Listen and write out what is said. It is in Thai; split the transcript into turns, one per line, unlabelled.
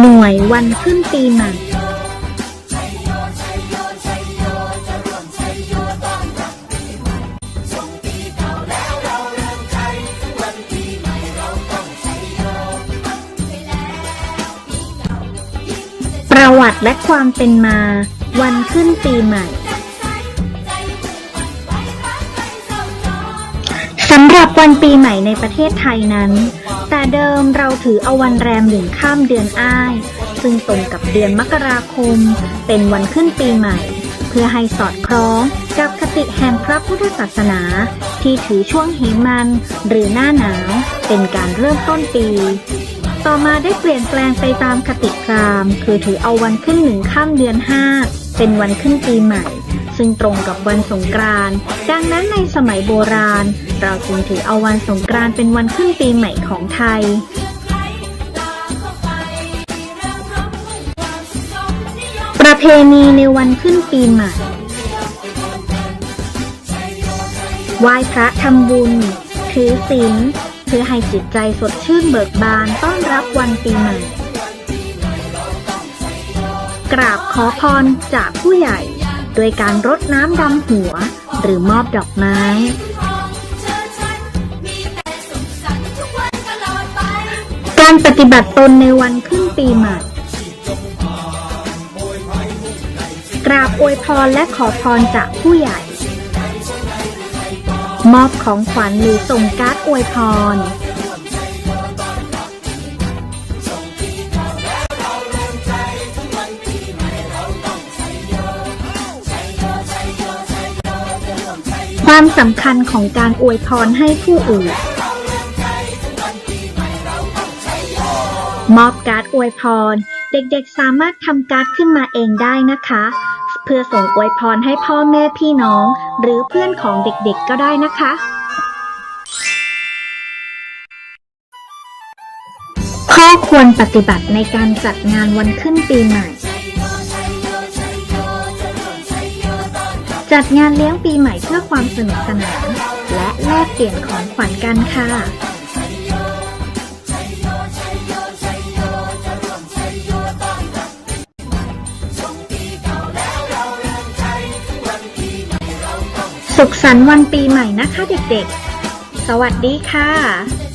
หน่วยวันขึ้นปีใหม่ประวัติและความเป็นมา วันขึ้นปีใหม่ำหรับวันปีใหม่ในประเทศไทยนั้น แต่เดิมเราถือเอาวันแรมหนึ่งข้ามเดือนอ้าย ซึ่งตรงกับเดือนมกราคม เป็นวันขึ้นปีใหม่ เพื่อให้สอดคล้องกับคติแห่งพระพุทธศาสนา ที่ถือช่วงเหมัน หรือหน้าหนาว เป็นการเริ่มต้นปี ต่อมาได้เปลี่ยนแปลงไปตามคติพราหมณ์คือถือเอาวันขึ้นหนึ่งข้ามเดือนห้าเป็นวันขึ้นปีใหม่ ซึ่งตรงกับวันสงกรานต์ดังนั้นในสมัยโบราณ เราจึงถือเอาวันสงกรานต์เป็นวันขึ้นปีใหม่ของไทยประเพณีในวันขึ้นปีใหม่ ไหว้พระทำบุญ ถือศีล เพื่อให้จิตใจสดชื่นเบิกบานต้อนรับวันปีใหม่ กราบขอพรจากผู้ใหญ่ โดยการรดน้ำดำหัว หรือมอบดอกไม้การปฏิบัติตนในวันขึ้นปีใหม่ กราบอวยพรและขอพรจากผู้ใหญ่ มอบของขวัญหรือส่งการ์ดอวยพร ความสำคัญของการอวยพรให้ผู้อื่น มอบการ์ดอวยพร เด็กๆสามารถทำการ์ดขึ้นมาเองได้นะคะ เพื่อส่งอวยพรให้พ่อแม่พี่น้อง หรือเพื่อนของเด็กๆก็ได้นะคะข้อควรปฏิบัติในการจัดงานวันขึ้นปีใหม่ จัดงานเลี้ยงปีใหม่เพื่อความสนุกสนาน และแลกเปลี่ยนของขวัญกันค่ะสุขสันต์วันปีใหม่นะคะเด็กๆ สวัสดีค่ะ